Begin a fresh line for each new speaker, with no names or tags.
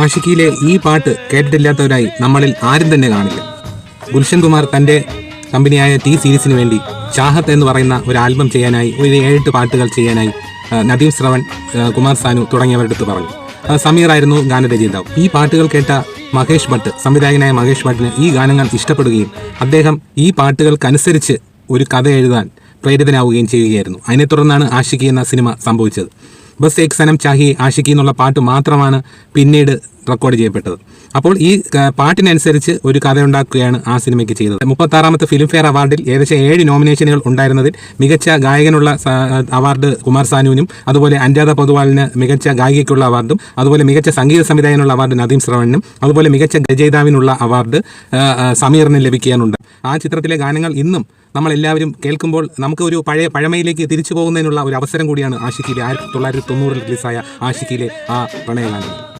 ആഷിക്കിയിലെ ഈ പാട്ട് കേട്ടിട്ടില്ലാത്തവരായി നമ്മളിൽ ആരും തന്നെ കാണില്ല. ഗുൽഷൻ കുമാർ തന്റെ കമ്പനിയായ ടി സീരീസിന് വേണ്ടി ചാഹത്ത് എന്ന് പറയുന്ന ഒരു ആൽബം ചെയ്യാനായി ഒരു ഏഴെട്ട് പാട്ടുകൾ ചെയ്യാനായി നദീം ശ്രവൺ കുമാർ സാനു തുടങ്ങിയവരുടെ അടുത്ത് പറഞ്ഞു. സമീർ ആയിരുന്നു ഗാനരചയിതാവ്. ഈ പാട്ടുകൾ കേട്ട മഹേഷ് ഭട്ട് സംവിധായകനായ മഹേഷ് ഭട്ടിന് ഈ ഗാനങ്ങൾ ഇഷ്ടപ്പെടുകയും അദ്ദേഹം ഈ പാട്ടുകൾക്കനുസരിച്ച് ഒരു കഥ എഴുതാൻ പ്രേരിതനാവുകയും ചെയ്യുകയായിരുന്നു. അതിനെ തുടർന്നാണ് ആഷിക്കി എന്ന സിനിമ സംഭവിച്ചത്. ബസ് ഏക് സനം ചാഹി ആഷിക്കി എന്നുള്ള പാട്ട് മാത്രമാണ് പിന്നീട് റെക്കോർഡ് ചെയ്യപ്പെട്ടത്. അപ്പോൾ ഈ പാട്ടിനനുസരിച്ച് ഒരു കഥ ഉണ്ടാക്കുകയാണ് ആ സിനിമയ്ക്ക് ചെയ്തത്. മുപ്പത്താറാമത്തെ ഫിലിംഫെയർ അവാർഡിൽ ഏകദേശം ഏഴ് നോമിനേഷനുകൾ ഉണ്ടായിരുന്നതിൽ മികച്ച ഗായകനുള്ള അവാർഡ് കുമാർ സാനുവിനും അതുപോലെ അനുരാധ പൊതുവാളിന് മികച്ച ഗായികയ്ക്കുള്ള അവാർഡും അതുപോലെ മികച്ച സംഗീത സംവിധായകനുള്ള അവാർഡ് നദീം ശ്രവണിനും അതുപോലെ മികച്ച രചയിതാവിനുള്ള അവാർഡ് സമീറിന് ലഭിക്കാനുണ്ട്. ആ ചിത്രത്തിലെ ഗാനങ്ങൾ ഇന്നും നമ്മളെല്ലാവരും കേൾക്കുമ്പോൾ നമുക്ക് ഒരു പഴയ പഴമയിലേക്ക് തിരിച്ചു പോകുന്നതിനുള്ള ഒരു അവസരം കൂടിയാണ് ആഷിക്കിലെ ആയിരത്തി തൊള്ളായിരത്തി തൊണ്ണൂറിൽ റിലീസായ ആഷിക്കിലെ ആ പ്രണയഗാനം.